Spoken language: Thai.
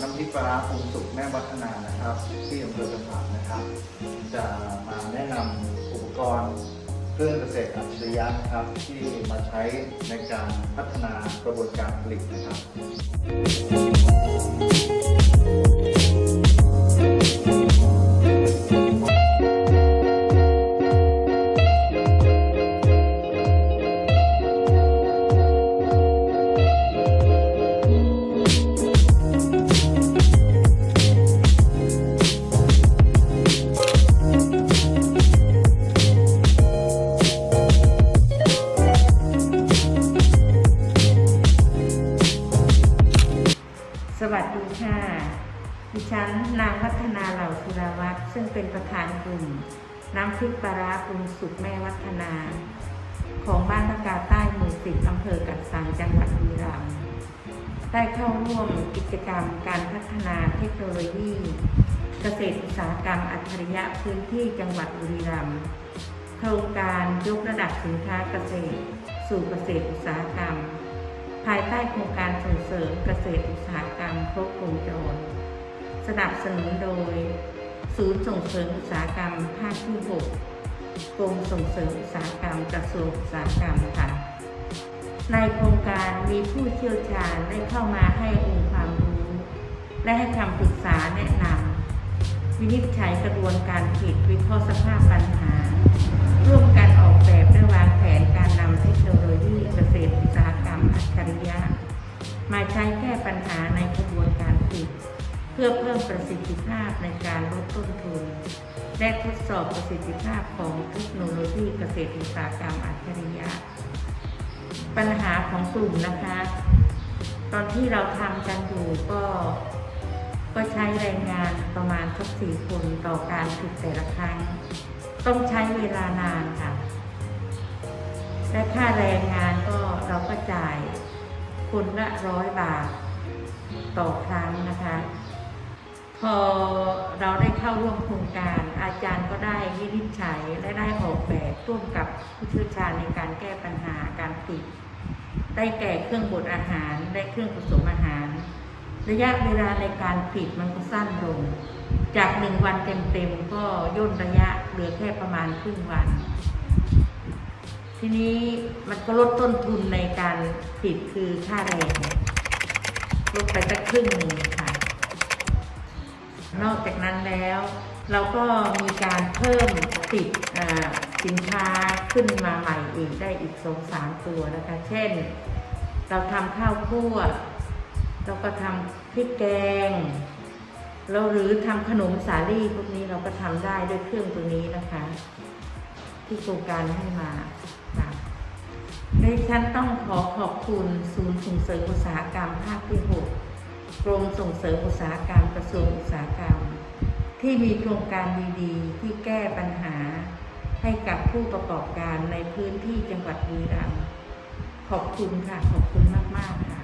น้ำพริกปลาร้าปรุงสุกแม่วัฒนานะครับ ที่อำเภอกระสังนะครับ จะมาแนะนำอุปกรณ์เครื่องเกษตรอัจฉริยะนะครับ ที่มาใช้ในการพัฒนากระบวนการผลิตนะครับ วัสดีค่ะ ดิฉันนางวัฒนาเหล่าสุราวัตรซึ่งเป็นประธานกลุ่ม น้ำพริกปลาร้าปรุงสุกแม่วัฒนา ของบ้านตะกาใต้หมู่สิบอำเภอกัดสังจังหวัดบุรีรัมย์ได้เข้าร่วมกิจกรรมการพัฒนาเทคโนโลยี เกษตรอุตสาหกรรมอัจฉริยะพื้นที่จังหวัดบุรีรัมย์โครงการยกระดับสินค้าเกษตร สู่เกษตรอุตสาหกรรม ภายใต้โครงการส่งเสริมเกษตรอุตสาหกรรมครบวงจร สนับสนุนโดย ศูนย์ส่งเสริมอุตสาหกรรมภาคที่6กรมส่งเสริมอุตสาหกรรมกระทรวงอุตสาหกรรมค่ะ ในโครงการมีผู้เชี่ยวชาญได้เข้ามาให้องค์ความรู้ และให้คำปรึกษาแนะนำวินิจฉัยกระบวนการผลิตวิเคราะห์สภาพ มาใช้แก้ปัญหาในกระบวนการผลิตเพื่อเพิ่มประสิทธิภาพในการลดต้นทุน และทดสอบประสิทธิภาพของเทคโนโลยีเกษตรอุตสาหกรรมอัจฉริยะ ปัญหาของกลุ่มนะคะ ตอนที่เราทำกันอยู่ก็ก็ใช้แรงงานประมาณสักสี่คนต่อการผลิตแต่ละครั้ง ต้องใช้เวลานานค่ะ และค่าแรงงานก็เราก็จ่าย คนละร้อยบาท ต่อครั้งนะคะ พอเราได้เข้าร่วมโครงการ อาจารย์ก็ได้วินิจฉัยและได้ออกแบบร่วมกับผู้เชี่ยวชาญในการแก้ปัญหาการผลิตได้แก่เครื่องบดอาหารและเครื่องผสมอาหาร ระยะเวลาในการผลิตมันก็สั้นลง จากหนึ่งวันเต็มๆก็ย่นระยะเหลือแค่ประมาณครึ่งวัน ทีนี้มันก็ลดต้นทุนในการผลิตคือค่าแรงลดไปสักครึ่งหนึ่งค่ะ นอกจากนั้นแล้ว เราก็มีการเพิ่มติดสินค้าขึ้นมาใหม่อีกได้อีกสองสามตัวนะคะ เช่น เราทำข้าวคั่ว เราก็ทำพริกแกงเราหรือทำขนมสาลี่พวกนี้เราก็ทำได้ด้วยเครื่องตัวนี้นะคะ ที่โครงการให้มาค่ะดิฉันต้องขอขอบคุณศูนย์ส่งเสริมอุตสาหกรรมภาคที่6กรมส่งเสริมอุตสาหกรรมกระทรวงอุตสาหกรรม ที่มีโครงการดีๆ ที่แก้ปัญหา ให้กับผู้ประกอบการในพื้นที่จังหวัดบุรีรัมย์ขอบคุณค่ะ ขอบคุณมาก ๆ ค่ะ